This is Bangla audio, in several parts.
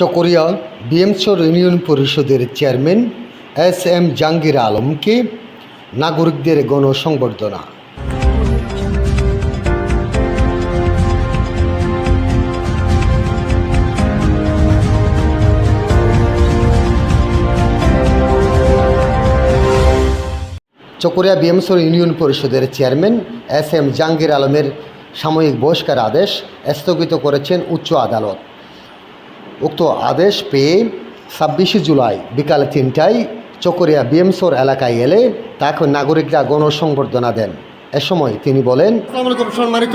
চকরিয়া বিএমসর ইউনিয়ন পরিষদের চেয়ারম্যান এস এম জাহাঙ্গীর আলমকে নাগরিকদের গণসংবর্ধনা। চকরিয়া বিএমসর ইউনিয়ন পরিষদের চেয়ারম্যান এস এম জাহাঙ্গীর আলমের সাময়িক বহিষ্কার আদেশ স্থগিত করেছেন উচ্চ আদালত। উক্ত আদেশ পেয়ে ছাব্বিশে জুলাই বিকাল তিনটায় চকরিয়া বিএমসর এলাকায় এলে তাকে নাগরিকরা গণসংবর্ধনা দেন। এ সময় তিনি বলেন সম্মানিত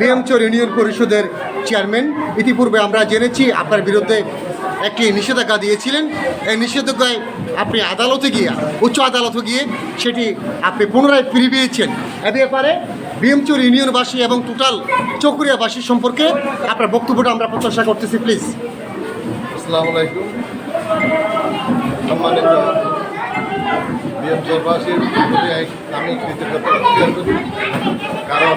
বিএমচর ইউনিয়ন পরিষদের চেয়ারম্যান। ইতিপূর্বে আমরা জেনেছি আপনার বিরুদ্ধে একটি নিষেধাজ্ঞা দিয়েছিলেন। এই নিষেধাজ্ঞায় আপনি আদালতে গিয়ে, উচ্চ আদালতে গিয়ে সেটি আপনি পুনরায় ফিরে পেয়েছেন। এ ব্যাপারে বিএমচর ইউনিয়নবাসী এবং টোটাল চকুরিয়াবাসী সম্পর্কে আপনার বক্তব্যটা আমরা প্রত্যাশা করতেছি, প্লিজ। আলাইকুম। আমি কারণ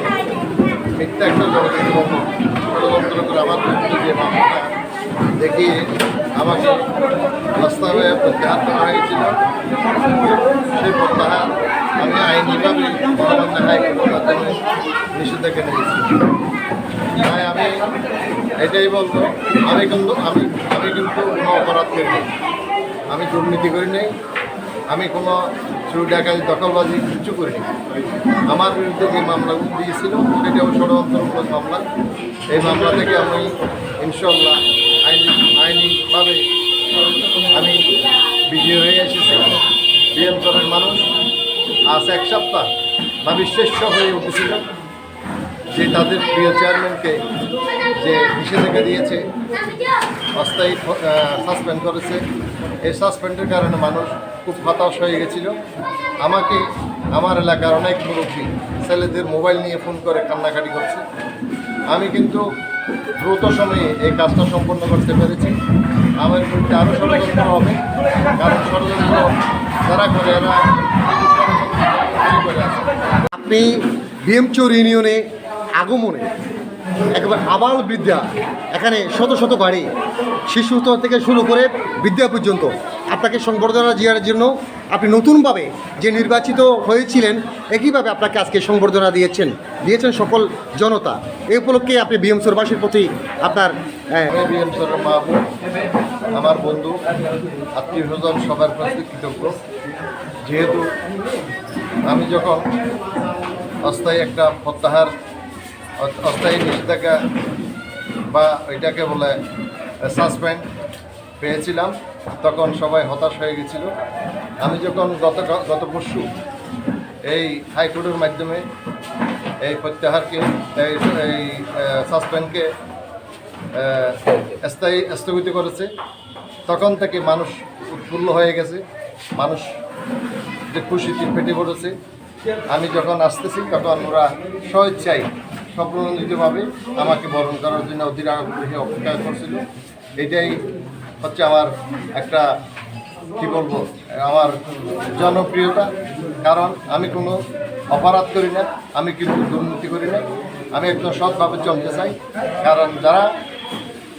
মিথ্যা একটা ষড়যন্ত্র করে আমার যে মামলাটা দেখিয়ে আমাকে বাস্তবে প্রত্যাহার করা হয়েছিল, সেই প্রত্যাহার আমি আইনিভাবে মহামান্য হাইকোর্টের মাধ্যমে নিয়েছি তাই আমি এটাই বলব, আমি কিন্তু, আমি আমি কিন্তু কোনো অপরাধ করি নাই। আমি দুর্নীতি করি নাই। আমি কোনো চুরি দখলবাজি কিছু করিনি আমার বিরুদ্ধে যে মামলাগুলো দিয়েছিল সেটাও ষড়যন্ত্রমূলক মামলা। এই মামলা থেকে আমি ইনশাল্লাহ আইনি, আইনিভাবে আমি বিজয়ী হয়ে এসেছি। বিএম চরের মানুষ আজ এক সপ্তাহ বা নাবিশ্বেষ্য হয়ে উঠেছিল যে তাদের প্রিয় চেয়ারম্যানকে যে নিষেধাজ্ঞা দিয়েছে, অস্থায়ী সাসপেন্ড করেছে। এই সাসপেন্ডের কারণে মানুষ খুব হতাশ হয়ে গেছিল। আমাকে, আমার এলাকার অনেক মুরব্বী ছেলেদের মোবাইল নিয়ে ফোন করে কান্নাকাটি করছে। আমি কিন্তু দ্রুত সময়ে এই কাজটা সম্পন্ন করতে পেরেছি। আমার বিরুদ্ধে আরও ষড়যন্ত্র হবে, কারণ ষড়যন্ত্র যারা করে এরা আপনি বিএমচর ইউনিয়নে আগমনে একেবারে আবাল বিদ্যা এখানে শত শত বাড়ি শিশু থেকে শুরু করে বিদ্যা পর্যন্ত আপনাকে সংবর্ধনা দেওয়ার জন্য আপনি নতুনভাবে যে নির্বাচিত হয়েছিলেন একইভাবে আপনাকে আজকে সংবর্ধনা দিয়েছেন দিয়েছেন সকল জনতা। এই উপলক্ষে আপনি বিএমসরবাসীর প্রতি আপনার হ্যাঁ, বিএম আমার বন্ধু, আত্মীয় স্বজন সবার প্রতি কৃতজ্ঞ। যেহেতু আমি যখন অস্থায়ী একটা প্রত্যাহার, অস্থায়ী নিষেধাজ্ঞা বা ওইটাকে বলে সাসপেন্ড পেয়েছিলাম, তখন সবাই হতাশ হয়ে গেছিল। আমি যখন গত গত পরশু এই হাইকোর্টের মাধ্যমে এই প্রত্যাহারকে, এই সাসপেন্ডকে স্থায়ী স্থগিত করেছে। তখন থেকে মানুষ উৎফুল্ল হয়ে গেছে। মানুষ যে খুশিতে ফেটে পড়েছে। আমি যখন আসতেছি, তখন ওরা স্বেচ্ছায়, স্বপ্নরঞ্জিতভাবে আমাকে বরণ করার জন্য অধীর আগ্রহে অপেক্ষা করছিল। এটাই হচ্ছে আমার একটা, কি বলব, আমার জনপ্রিয়তা। কারণ আমি কোনো অপরাধ করি না, আমি কিন্তু দুর্নীতি করি না। আমি একদম সৎভাবে চলতে চাই। কারণ যারা